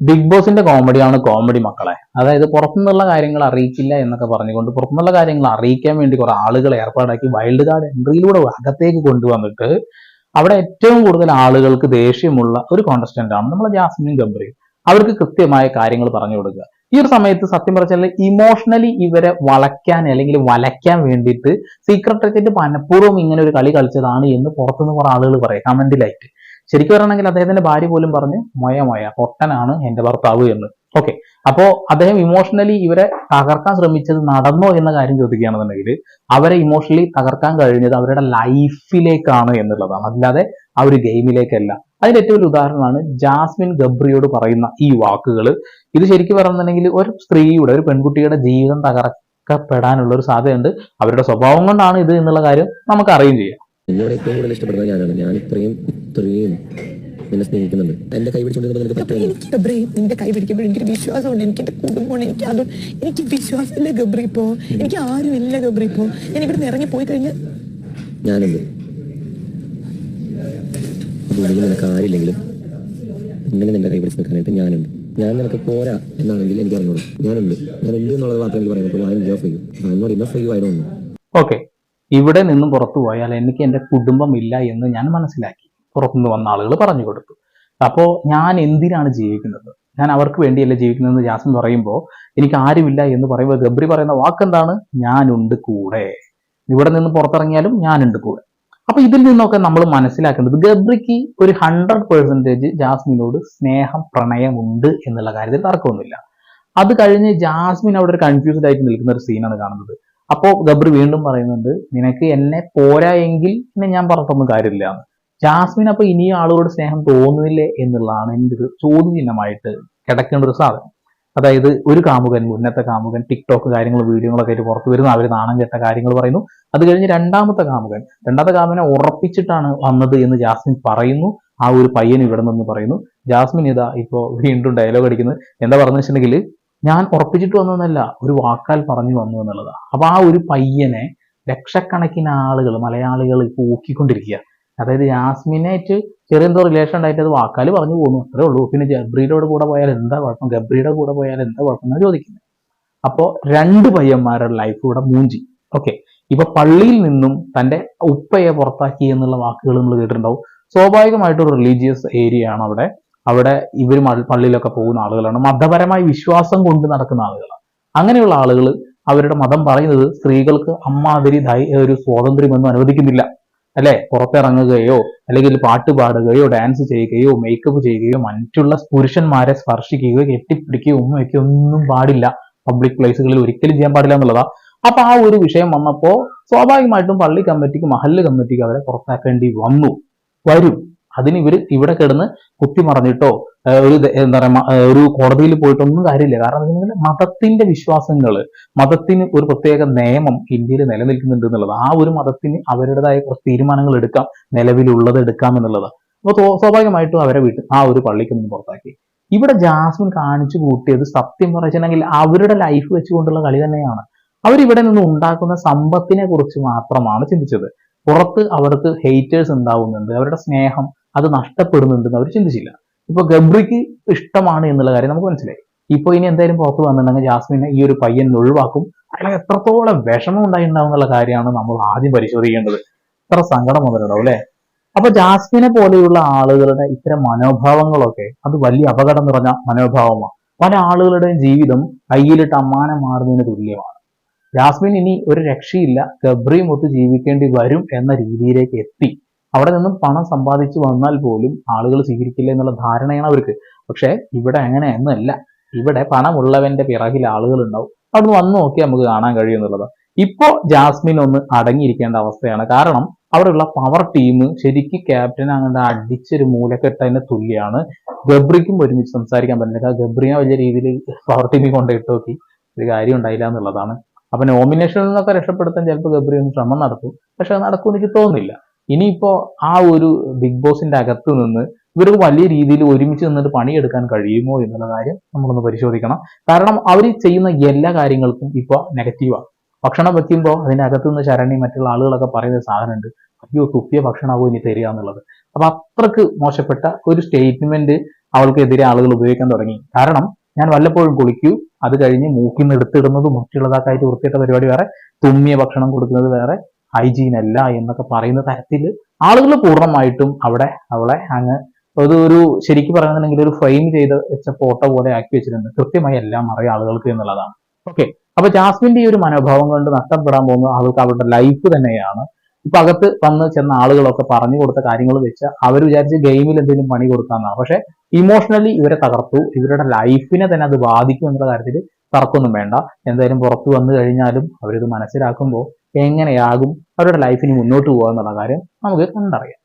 Big ബോസിന്റെ കോമഡിയാണ് comedy മക്കളെ. അതായത് പുറത്തുനിന്നുള്ള കാര്യങ്ങൾ അറിയിക്കില്ല എന്നൊക്കെ പറഞ്ഞുകൊണ്ട് പുറത്തുനിന്നുള്ള കാര്യങ്ങൾ അറിയിക്കാൻ വേണ്ടി കുറെ ആളുകൾ ഏർപ്പാടാക്കി വൈൽഡ് കാർഡ് എൻട്രിയിലൂടെ അകത്തേക്ക് കൊണ്ടുവന്നിട്ട് അവിടെ ഏറ്റവും കൂടുതൽ ആളുകൾക്ക് ദേഷ്യമുള്ള ഒരു കോണ്ടസ്റ്റന്റ് ആണ് നമ്മളെ ജാസ്മിൻ ഗംബ്രി അവർക്ക് കൃത്യമായ കാര്യങ്ങൾ പറഞ്ഞു കൊടുക്കുക. ഈ ഒരു സമയത്ത് സത്യം പറഞ്ഞാൽ ഇമോഷണലി ഇവരെ വളയ്ക്കാൻ അല്ലെങ്കിൽ വലയ്ക്കാൻ വേണ്ടിയിട്ട് സീക്രട്ട് ഏജന്റ് മനഃപൂർവം ഇങ്ങനെ ഒരു കളി കളിച്ചതാണ് എന്ന് പുറത്തുനിന്ന് കുറെ ആളുകൾ പറയും. കമന്റിലായിട്ട് ശരിക്കും പറയണമെങ്കിൽ അദ്ദേഹത്തിന്റെ ഭാര്യ പോലും പറഞ്ഞ് മൊയ മൊയ പൊട്ടനാണ് എന്റെ ഭർത്താവ് എന്ന്. ഓക്കെ അപ്പോ അദ്ദേഹം ഇമോഷണലി ഇവരെ തകർക്കാൻ ശ്രമിച്ചത് നടന്നോ എന്ന കാര്യം ചോദിക്കുകയാണെന്നുണ്ടെങ്കിൽ അവരെ ഇമോഷണലി തകർക്കാൻ കഴിഞ്ഞത് അവരുടെ ലൈഫിലേക്കാണ് എന്നുള്ളതാണ്. അല്ലാതെ ആ ഒരു ഗെയിമിലേക്കല്ല. അതിന്റെ ഏറ്റവും ഒരു ഉദാഹരണമാണ് ജാസ്മിൻ ഗബ്രിയോട് പറയുന്ന ഈ വാക്കുകൾ ഇത് ശരിക്കും പറയുന്നുണ്ടെങ്കിൽ ഒരു സ്ത്രീയുടെ ഒരു പെൺകുട്ടിയുടെ ജീവിതം തകർക്കപ്പെടാനുള്ള ഒരു സാധ്യതയുണ്ട്. അവരുടെ സ്വഭാവം കൊണ്ടാണ് ഇത് എന്നുള്ള കാര്യം നമുക്ക് അറിയുകയും ചെയ്യാം. എന്നോട് ഏറ്റവും കൂടുതൽ ഇഷ്ടപ്പെടുന്നത് ഞാനാണ്. ഞാൻ ഇത്രയും ഇത്രയും നിന്നെ സ്നേഹിക്കുന്നുണ്ട്. എന്റെ കൈ പിടിച്ചുകൊണ്ടിരുന്നത് നിനക്ക് പറ്റുമോ? എനിക്ക് ഗബ്രി നിന്റെ കൈ പിടിക്കുമ്പോൾ എനിക്കൊരു വിശ്വാസമുണ്ട്. എനിക്ക് എന്റെ കുടുംബമാണ്. എനിക്ക് അത് എനിക്ക് വിശ്വാസമില്ല ഗബ്രി ഇപ്പോ. എനിക്ക് ആരും ഇല്ല ഗബ്രി ഇപ്പോ. ഞാൻ ഇവിടുന്ന് ഇറങ്ങി പോയി കഴിഞ്ഞാൽ ഞാനുണ്ട് ഭൂമിയിൽ നിനക്ക് ആരില്ലെങ്കിലും ഇങ്ങനെ നിന്റെ കൈ പിടിച്ച് നിൽക്കാനായിട്ട് ഞാനുണ്ട്. ഞാൻ നിനക്ക് പോരാ എന്നാണെങ്കിൽ എനിക്ക് അറിഞ്ഞോളൂ. ഞാനുണ്ട്. ഞാൻ ഉണ്ട് എന്നുള്ളത് മാത്രമേ എനിക്ക് പറയാൻ പറ്റുള്ളൂ. I am ജോഫ് you I am not enough you I don't know okay ഇവിടെ നിന്നും പുറത്തു പോയാൽ എനിക്ക് എന്റെ കുടുംബം ഇല്ല എന്ന് ഞാൻ മനസ്സിലാക്കി. പുറത്തുനിന്ന് വന്ന ആളുകൾ പറഞ്ഞു കൊടുത്തു. അപ്പോൾ ഞാൻ എന്തിനാണ് ജീവിക്കുന്നത്? ഞാൻ അവർക്ക് വേണ്ടിയല്ല ജീവിക്കുന്നതെന്ന് ജാസൻ പറയുമ്പോൾ എനിക്ക് ആരുമില്ല എന്ന് പറയുമ്പോൾ ഗബ്രി പറയുന്ന വാക്കെന്താണ്? ഞാനുണ്ട് കൂടെ. ഇവിടെ നിന്ന് പുറത്തിറങ്ങിയാലും ഞാനുണ്ട് കൂടെ. അപ്പൊ ഇതിൽ നിന്നൊക്കെ നമ്മൾ മനസ്സിലാക്കേണ്ടത് ഗബ്രിക്ക് ഒരു ഹൺഡ്രഡ് പെർസെന്റേജ് ജാസ്മിനോട് സ്നേഹം പ്രണയമുണ്ട് എന്നുള്ള കാര്യത്തിൽ തർക്കമൊന്നുമില്ല. അത് കഴിഞ്ഞ് ജാസ്മിൻ അവിടെ ഒരു കൺഫ്യൂസ്ഡ് ആയിട്ട് നിൽക്കുന്ന ഒരു സീനാണ് കാണുന്നത്. അപ്പോ ഗബ്രി വീണ്ടും പറയുന്നുണ്ട് നിനക്ക് എന്നെ പോരാ എങ്കിൽ പിന്നെ ഞാൻ പറഞ്ഞൊന്നും കാര്യമില്ല. ജാസ്മിൻ അപ്പൊ ഇനിയും ആളുകളുടെ സ്നേഹം തോന്നുന്നില്ലേ എന്നുള്ളതാണ് എന്റെ ഒരു ചോദ്യചിഹ്നമായിട്ട് കിടക്കേണ്ട ഒരു സാധനം. അതായത് ഒരു കാമുകൻ മുന്നത്തെ കാമുകൻ ടിക്ടോക്ക് കാര്യങ്ങൾ വീഡിയോകളൊക്കെ ആയിട്ട് പുറത്തു വരുന്നു. അവർ നാണം കെട്ട കാര്യങ്ങൾ പറയുന്നു. അത് കഴിഞ്ഞ് രണ്ടാമത്തെ കാമുകൻ രണ്ടാമത്തെ കാമുകനെ ഉറപ്പിച്ചിട്ടാണ് വന്നത് എന്ന് ജാസ്മിൻ പറയുന്നു. ആ ഒരു പയ്യൻ ഇവിടെ നിന്ന് പറയുന്നു ജാസ്മിൻ ഇതാ ഇപ്പോൾ വീണ്ടും ഡയലോഗ് അടിക്കുന്നത് എന്താ പറഞ്ഞു വെച്ചിട്ടുണ്ടെങ്കിൽ ഞാൻ ഉറപ്പിച്ചിട്ട് വന്നതല്ല ഒരു വാക്കാൽ പറഞ്ഞു വന്നു എന്നുള്ളതാണ് അപ്പൊ ആ ഒരു പയ്യനെ ലക്ഷക്കണക്കിന് ആളുകൾ മലയാളികൾ ഇപ്പോൾ ഊക്കിക്കൊണ്ടിരിക്കുക അതായത് ജാസ്മിനായിട്ട് ചെറിയ എന്തോ റിലേഷൻ ഉണ്ടായിട്ട് അത് വാക്കാൽ പറഞ്ഞു പോകുന്നു അത്രേ ഉള്ളൂ. പിന്നെ ഗബ്രിയുടെ കൂടെ പോയാൽ എന്താ കുഴപ്പം? ഗബ്രിയുടെ കൂടെ പോയാൽ എന്താ കുഴപ്പം എന്നാണ് ചോദിക്കുന്നത്. അപ്പോ രണ്ട് പയ്യന്മാരുടെ ലൈഫ് ഇവിടെ മൂഞ്ചി. ഓക്കെ ഇപ്പൊ പള്ളിയിൽ നിന്നും തന്റെ ഉപ്പയെ പുറത്താക്കി എന്നുള്ള വാക്കുകൾ നമ്മൾ കേട്ടിട്ടുണ്ടാവും. സ്വാഭാവികമായിട്ടും റിലീജിയസ് ഏരിയ ആണ് അവിടെ. അവിടെ ഇവർ പള്ളിയിലൊക്കെ പോകുന്ന ആളുകളാണ്. മതപരമായി വിശ്വാസം കൊണ്ട് നടക്കുന്ന ആളുകളാണ്. അങ്ങനെയുള്ള ആളുകൾ അവരുടെ മതം പറയുന്നത് സ്ത്രീകൾക്ക് അമ്മാതിരി ഒരു സ്വാതന്ത്ര്യമൊന്നും അനുവദിക്കുന്നില്ല. അല്ലെ? പുറത്തിറങ്ങുകയോ അല്ലെങ്കിൽ പാട്ട് പാടുകയോ ഡാൻസ് ചെയ്യുകയോ മേക്കപ്പ് ചെയ്യുകയോ മറ്റുള്ള പുരുഷന്മാരെ സ്പർശിക്കുകയോ കെട്ടിപ്പിടിക്കുകയോ ഒന്നും ഒക്കെ ഒന്നും പാടില്ല. പബ്ലിക് പ്ലേസുകളിൽ ഒരിക്കലും ചെയ്യാൻ പാടില്ല എന്നുള്ളതാ. അപ്പൊ ആ ഒരു വിഷയം വന്നപ്പോ സ്വാഭാവികമായിട്ടും പള്ളി കമ്മിറ്റിക്ക് മഹല്ല് കമ്മിറ്റിക്ക് അവരെ പുറത്താക്കേണ്ടി വന്നു. വരും. അതിന് ഇവർ ഇവിടെ കിടന്ന് കുത്തി മറഞ്ഞിട്ടോ ഒരു എന്താ പറയാ ഒരു കോടതിയിൽ പോയിട്ടൊന്നും കാര്യമില്ല. കാരണം എന്താ മതത്തിന്റെ വിശ്വാസങ്ങൾ മതത്തിന് ഒരു പ്രത്യേക നിയമം ഇന്ത്യയിൽ നിലനിൽക്കുന്നുണ്ട് എന്നുള്ളത് ആ ഒരു മതത്തിന് അവരുടേതായ കുറച്ച് തീരുമാനങ്ങൾ എടുക്കാം നിലവിലുള്ളത് എടുക്കാം എന്നുള്ളത്. അപ്പൊ സ്വ- സ്വാഭാവികമായിട്ടും അവരെ വീട്ടിൽ ആ ഒരു പള്ളിക്ക് നിന്ന് പുറത്താക്കി. ഇവിടെ ജാസ്മിൻ കാണിച്ചു കൂട്ടിയത് സത്യം പറഞ്ഞിട്ടുണ്ടെങ്കിൽ അവരുടെ ലൈഫ് വെച്ചുകൊണ്ടുള്ള കളി തന്നെയാണ്. അവരിവിടെ നിന്ന് ഉണ്ടാക്കുന്ന സമ്പത്തിനെ കുറിച്ച് മാത്രമാണ് ചിന്തിച്ചത്. പുറത്ത് അവർക്ക് ഹെയ്റ്റേഴ്സ് ഉണ്ടാവുന്നുണ്ട് അവരുടെ സ്നേഹം അത് നഷ്ടപ്പെടുന്നുണ്ടെന്ന് അവർ ചിന്തിച്ചില്ല. ഇപ്പൊ ഗബ്രിക്ക് ഇഷ്ടമാണ് എന്നുള്ള കാര്യം നമുക്ക് മനസ്സിലായി. ഇപ്പൊ ഇനി എന്തായാലും പുറത്ത് വന്നിട്ടുണ്ടെങ്കിൽ ജാസ്മിനെ ഈ ഒരു പയ്യൻ ഒഴിവാക്കും. അയാൾ എത്രത്തോളം വിഷമം ഉണ്ടായിട്ടുണ്ടാവും എന്നുള്ള കാര്യമാണ് നമ്മൾ ആദ്യം പരിശോധിക്കേണ്ടത്. ഇത്ര സങ്കടം വന്നിട്ടുണ്ടാവും അല്ലെ? അപ്പൊ ജാസ്മിനെ പോലെയുള്ള ആളുകളുടെ ഇത്തരം മനോഭാവങ്ങളൊക്കെ അത് വലിയ അപകടം നിറഞ്ഞ മനോഭാവമാണ്. പല ആളുകളുടെയും ജീവിതം കയ്യിലിട്ട് അമ്മാനം മാറുന്നതിന് തുല്യമാണ്. ജാസ്മിൻ ഇനി ഒരു രക്ഷയില്ല. ഗബ്രിയും ഒത്ത് ജീവിക്കേണ്ടി വരും എന്ന രീതിയിലേക്ക് എത്തി. അവിടെ നിന്നും പണം സമ്പാദിച്ചു വന്നാൽ പോലും ആളുകൾ സ്വീകരിക്കില്ല എന്നുള്ള ധാരണയാണ് അവർക്ക്. പക്ഷെ ഇവിടെ അങ്ങനെ ഒന്നുമല്ല ഇവിടെ പണമുള്ളവന്റെ പിറകിൽ ആളുകൾ ഉണ്ടാവും അവിടുന്ന് വന്നു നോക്കി നമുക്ക് കാണാൻ കഴിയും എന്നുള്ളത്. ജാസ്മിൻ ഒന്ന് അടങ്ങിയിരിക്കേണ്ട അവസ്ഥയാണ്. കാരണം അവിടെയുള്ള പവർ ടീം ശരിക്കും ക്യാപ്റ്റൻ അങ്ങനെ അടിച്ചൊരു മൂലക്കെട്ടതിന് തുല്യാണ് ഗബ്രിക്കും ഒരുമിച്ച് സംസാരിക്കാൻ പറ്റില്ല. ഗബ്രിയെ വലിയ രീതിയിൽ പവർ ടീമിൽ കൊണ്ടിട്ട് നോക്കി. ഒരു കാര്യം ഉണ്ടായില്ല എന്നുള്ളതാണ്. അപ്പൊ നോമിനേഷനിൽ നിന്നൊക്കെ രക്ഷപ്പെടുത്താൻ ചിലപ്പോൾ ഗബ്രി ഒന്ന് ശ്രമം നടത്തും. പക്ഷെ അത് നടക്കും എനിക്ക് തോന്നുന്നില്ല. ഇനിയിപ്പോ ആ ഒരു ബിഗ് ബോസിന്റെ അകത്ത് നിന്ന് ഇവർക്ക് വലിയ രീതിയിൽ ഒരുമിച്ച് നിന്നിട്ട് പണിയെടുക്കാൻ കഴിയുമോ എന്നുള്ള കാര്യം നമ്മളൊന്ന് പരിശോധിക്കണം. കാരണം അവർ ചെയ്യുന്ന എല്ലാ കാര്യങ്ങൾക്കും ഇപ്പൊ നെഗറ്റീവാണ് ഭക്ഷണം വെക്കുമ്പോൾ അതിന്റെ അകത്ത് നിന്ന് ശരണി മറ്റുള്ള ആളുകളൊക്കെ പറയുന്ന സാധനമുണ്ട്. അയ്യോ തുപ്പിയ ഭക്ഷണമാവും ഇനി തരിക എന്നുള്ളത്. അപ്പൊ അത്രയ്ക്ക് മോശപ്പെട്ട ഒരു സ്റ്റേറ്റ്മെന്റ് അവൾക്കെതിരെ ആളുകൾ ഉപയോഗിക്കാൻ തുടങ്ങി. കാരണം ഞാൻ വല്ലപ്പോഴും കുളിക്കൂ അത് കഴിഞ്ഞ് മൂക്കിൽ നിന്ന് എടുത്തിടുന്നത് മുറ്റുള്ളതാക്കായിട്ട് വൃത്തിയിട്ട പരിപാടി വേറെ തുമ്മിയ ഭക്ഷണം കൊടുക്കുന്നത് വേറെ ഹൈജീൻ അല്ല എന്നൊക്കെ പറയുന്ന തരത്തിൽ ആളുകൾ പൂർണമായിട്ടും അവിടെ അവളെ അങ്ങ് അത് ഒരു ശരിക്കും പറയുന്നുണ്ടെങ്കിൽ ഒരു ഫ്രെയിം ചെയ്ത് വെച്ച ഫോട്ടോ പോലെ ആക്കി വെച്ചിട്ടുണ്ട്. കൃത്യമായി എല്ലാം അറിയാം ആളുകൾക്ക് എന്നുള്ളതാണ്. ഓക്കെ അപ്പൊ ജാസ്മിന്റെ ഈ ഒരു മനോഭാവം കൊണ്ട് നഷ്ടപ്പെടാൻ പോകുന്നത് അവൾക്ക് അവരുടെ ലൈഫ് തന്നെയാണ്. ഇപ്പൊ അകത്ത് വന്ന് ചെന്ന ആളുകളൊക്കെ പറഞ്ഞു കൊടുത്ത കാര്യങ്ങൾ വെച്ച് അവർ വിചാരിച്ച് ഗെയിമിൽ എന്തെങ്കിലും പണി കൊടുക്കാന്നാണ്. പക്ഷെ ഇമോഷണലി ഇവരെ തകർത്തു. ഇവരുടെ ലൈഫിനെ തന്നെ അത് ബാധിക്കും എന്നുള്ള കാര്യത്തിൽ തർക്കമൊന്നും വേണ്ട. എന്തായാലും പുറത്തു വന്നു കഴിഞ്ഞാലും അവരിത് മനസ്സിലാക്കുമ്പോൾ എങ്ങനെയാകും അവരുടെ ലൈഫിന് മുന്നോട്ട് പോകുക കാര്യം നമുക്ക് കണ്ടറിയാം.